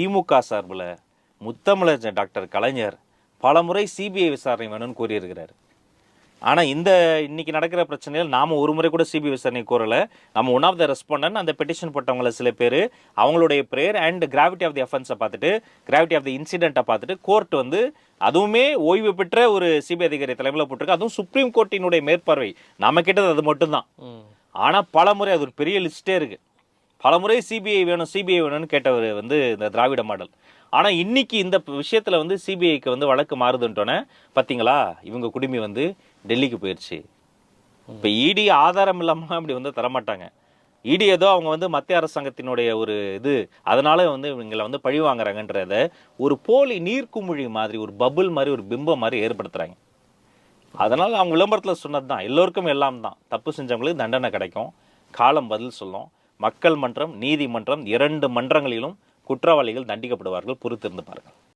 திமுக சார்பில் முத்தமிழர் டாக்டர் கலைஞர் பலமுறை சிபிஐ விசாரணை வேணும்னு கூறியிருக்கிறார். ஆனால் இந்த இன்னைக்கு நடக்கிற பிரச்சனையில் நாம் ஒரு முறை கூட சிபிஐ விசாரணை கோரல. நம்ம ஒன் ஆஃப் த ரெஸ்பாண்டன்ட் அந்த பெட்டிஷன் போட்டவங்கள சில பேர் அவங்களுடைய prayer and gravity of the அஃபென்ஸை பார்த்துட்டு கிராவிட்டி ஆஃப் தி இன்சிடென்ட்டை பார்த்துட்டு கோர்ட் வந்து அதுவுமே ஓய்வு பெற்ற ஒரு சிபிஐ அதிகாரி தலைமையில் போட்டிருக்கு. அதுவும் சுப்ரீம் கோர்ட்டினுடைய மேற்பார்வை. நம்ம கிட்டது அது மட்டும்தான். ஆனால் பல முறை அது ஒரு பெரிய லிஸ்ட்டே இருக்கு. பல முறை சிபிஐ வேணும் சிபிஐ வேணும்னு கேட்டவர் வந்து இந்த திராவிட மாடல். ஆனால் இன்னைக்கு இந்த விஷயத்தில் வந்து சிபிஐக்கு வந்து வழக்கு மாறுதுன்றோன்னே பார்த்தீங்களா இவங்க குடுமி வந்து டெல்லிக்கு போயிடுச்சு இப்போ இடி ஆதாரம் இல்லாமல் அப்படி வந்து தரமாட்டாங்க. இடி ஏதோ அவங்க வந்து மத்திய அரசாங்கத்தினுடைய ஒரு இது அதனால வந்து இவங்களை வந்து பழி வாங்குறாங்கன்றத ஒரு போலி நீர்க்குமிழி மாதிரி ஒரு பபுள் மாதிரி ஒரு பிம்பம் மாதிரி ஏற்படுத்துறாங்க. அதனால அவங்க விளம்பரத்தில் சொன்னது தான் எல்லோருக்கும் எல்லாம் தான். தப்பு செஞ்சவங்களுக்கு தண்டனை கிடைக்கும். காலம் பதில் சொல்லும். மக்கள் மன்றம் நீதிமன்றம் இரண்டு மன்றங்களிலும் குற்றவாளிகள் தண்டிக்கப்படுவார்கள் பொறுத்திருந்து பாருங்கள்.